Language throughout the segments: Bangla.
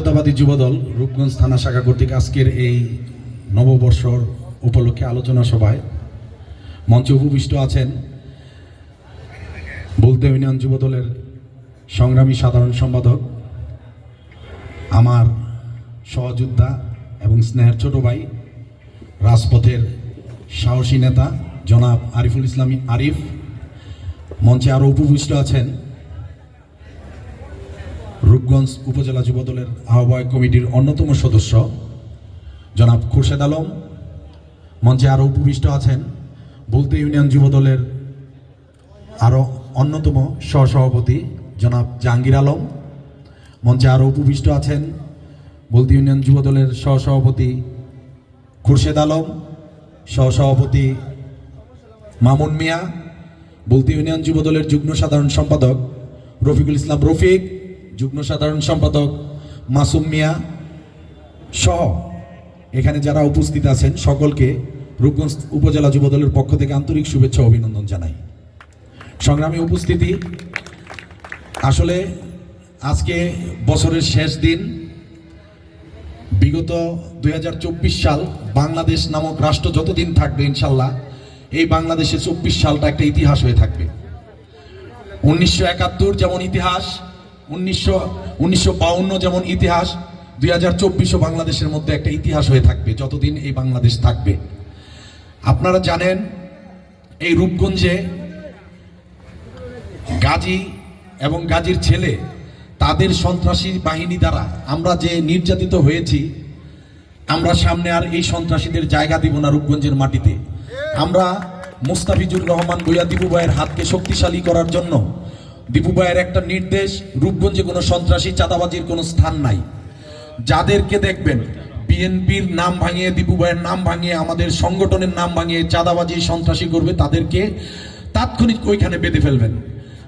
জাতীয়তাবাদী যুবদল রূপগঞ্জ থানা শাখা কর্তৃক আজকের এই নববর্ষর উপলক্ষে আলোচনা সভায় মঞ্চে উপবিষ্ট আছেন বলতে ইউনিয়ন যুবদলের সংগ্রামী সাধারণ সম্পাদক, আমার সহযোদ্ধা এবং স্নেহের ছোট ভাই, রাজপথের সাহসী নেতা জনাব আরিফুল ইসলামী আরিফ। মঞ্চে আরও উপবিষ্ট আছেন রূপগঞ্জ উপজেলা যুবদলের আহ্বায়ক কমিটির অন্যতম সদস্য, জনাব খুরশেদ আলম। মঞ্চে আরও উপবিষ্ট আছেন বলতে ইউনিয়ন যুবদলের আরও অন্যতম সহসভাপতি জনাব জাহাঙ্গীর আলম। মঞ্চে আরও উপবিষ্ট আছেন বলতে ইউনিয়ন যুবদলের সহসভাপতি খুরশেদ আলম, সহসভাপতি মামুন মিয়া, বলতি ইউনিয়ন যুবদলের যুগ্ম সাধারণ সম্পাদক রফিকুল ইসলাম রফিক যুগ্ম সাধারণ সম্পাদক মাসুম মিয়া সহ এখানে যারা উপস্থিত আছেন সকলকে রূপগঞ্জ উপজেলা যুবদলের পক্ষ থেকে আন্তরিক শুভেচ্ছা অভিনন্দন জানাই। সংগ্রামী উপস্থিতি, আসলে আজকে বছরের শেষ দিন, বিগত দুই হাজার চব্বিশ সাল বাংলাদেশ নামক রাষ্ট্র যতদিন থাকবে ইনশাল্লাহ, এই বাংলাদেশে চব্বিশ সালটা একটা ইতিহাস হয়ে থাকবে। উনিশশো একাত্তর যেমন ইতিহাস উনিশশো উনিশশো যেমন ইতিহাস, দুই হাজার চব্বিশও বাংলাদেশের মধ্যে একটা ইতিহাস হয়ে থাকবে, যতদিন এই বাংলাদেশ থাকবে। আপনারা জানেন, এই রূপগঞ্জে গাজী এবং গাজীর ছেলে, তাদের সন্ত্রাসী বাহিনী দ্বারা আমরা যে নির্যাতিত হয়েছি, আমরা সামনে আর এই সন্ত্রাসীদের জায়গা দিব না রূপগঞ্জের মাটিতে। আমরা মুস্তাফিজুর রহমান বইয়া দীপু ভাইয়ের হাতকে শক্তিশালী করার জন্য দীপু ভাইয়ের একটা নির্দেশ, রূপগঞ্জে কোনো সন্ত্রাসী, চাঁদাবাজির কোনো স্থান নাই। যাদেরকে দেখবেন, বিএনপির নাম ভাঙিয়ে, দীপু ভাইয়ের নাম ভাঙিয়ে, আমাদের সংগঠনের নাম ভাঙিয়ে চাঁদাবাজি, সন্ত্রাসী করবে, তাদেরকে তাৎক্ষণিক ওইখানে বেঁধে ফেলবেন।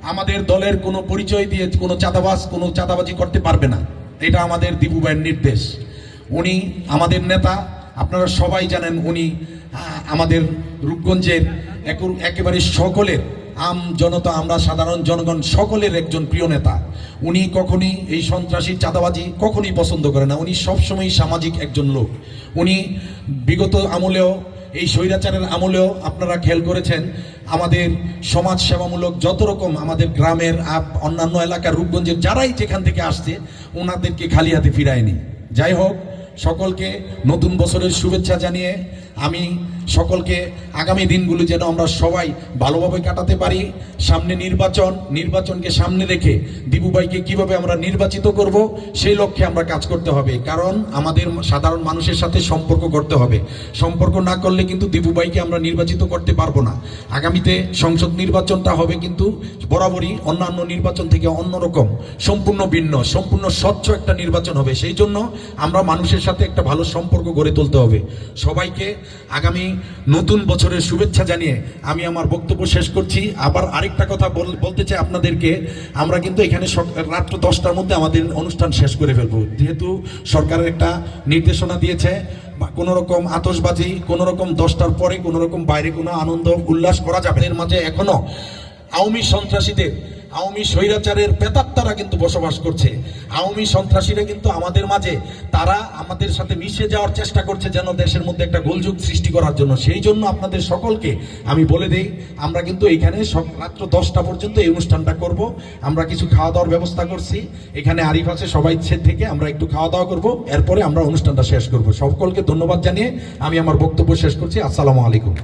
আমাদের দলের কোনো পরিচয় দিয়ে কোনো চাঁদাবাজ, কোনো চাঁদাবাজি করতে পারবে না। এটা আমাদের দীপু ভাইয়ের নির্দেশ। উনি আমাদের নেতা, আপনারা সবাই জানেন উনি আমাদের রূপগঞ্জের এক- একেবারে সকলের আম জনতা, আমরা সাধারণ জনগণ সকলের একজন প্রিয় নেতা। উনি কখনই এই সন্ত্রাসী চাঁদাবাজি কখনই পছন্দ করে না। উনি সবসময় সামাজিক একজন লোক। উনি বিগত আমলেও, এই স্বৈরাচারের আমলেও আপনারা খেয়াল করেছেন, আমাদের সমাজ সেবামূলক যত রকম আমাদের গ্রামের আপ- অন্যান্য এলাকার রূপগঞ্জের যারাই যেখান থেকে আসছে ওনাদেরকে খালি হাতে ফিরায়নি। যাই হোক, সকলকে নতুন বছরের শুভেচ্ছা জানিয়ে আমি সকলকে আগামী দিনগুলো যেন আমরা সবাই ভালোভাবে কাটাতে পারি। সামনে নির্বাচন, নির্বাচনকে সামনে রেখে দিবুভাইকে কীভাবে আমরা নির্বাচিত করব, সেই লক্ষ্যে আমরা কাজ করতে হবে। কারণ আমাদের সাধারণ মানুষের সাথে সম্পর্ক করতে হবে। সম্পর্ক না করলে কিন্তু দিবুভাইকে আমরা নির্বাচিত করতে পারব না। আগামীতে সংসদ নির্বাচনটা হবে কিন্তু বরাবরই অন্যান্য নির্বাচন থেকে অন্যরকম সম্পূর্ণ ভিন্ন, সম্পূর্ণ স্বচ্ছ একটা নির্বাচন হবে। সেই জন্য আমরা মানুষের সাথে একটা ভালো সম্পর্ক গড়ে তুলতে হবে। সবাইকে আগামী নতুন বছরের শুভেচ্ছা জানিয়ে আমি আমার বক্তব্য শেষ করছি। আবার আরেকটা কথা বল- বলতে চাই আপনাদেরকে, আমরা কিন্তু এখানে রাত্র দশটার মধ্যে আমাদের অনুষ্ঠান শেষ করে ফেলব। যেহেতু সরকারের একটা নির্দেশনা দিয়েছে কোনো রকম আতশবাজি কোনো রকম দশটার পরে কোনো রকম বাইরে কোনো আনন্দ, উল্লাস করা যাবে এর মাঝে এখনও আওয়ামী সন্ত্রাসীদের আওয়ামী স্বৈরাচারের প্রেতাত্মারা কিন্তু বসবাস করছে। আওয়ামী সন্ত্রাসীরা কিন্তু আমাদের মাঝে। তারা আমাদের সাথে মিশে যাওয়ার চেষ্টা করছে যেন দেশের মধ্যে একটা গোলযোগ সৃষ্টি করার জন্য। সেই জন্য আপনাদের সকলকে আমি বলে দেই, আমরা কিন্তু এইখানে সক- রাত্র দশটা পর্যন্ত এই অনুষ্ঠানটা করব। আমরা কিছু খাওয়া দাওয়ার ব্যবস্থা করছি। এখানে আরিফ আছে, সবাই থেকে আমরা একটু খাওয়া দাওয়া করব। এরপরে আমরা অনুষ্ঠানটা শেষ করব। সকলকে ধন্যবাদ জানিয়ে আমি আমার বক্তব্য শেষ করছি। আসসালামু আলাইকুম।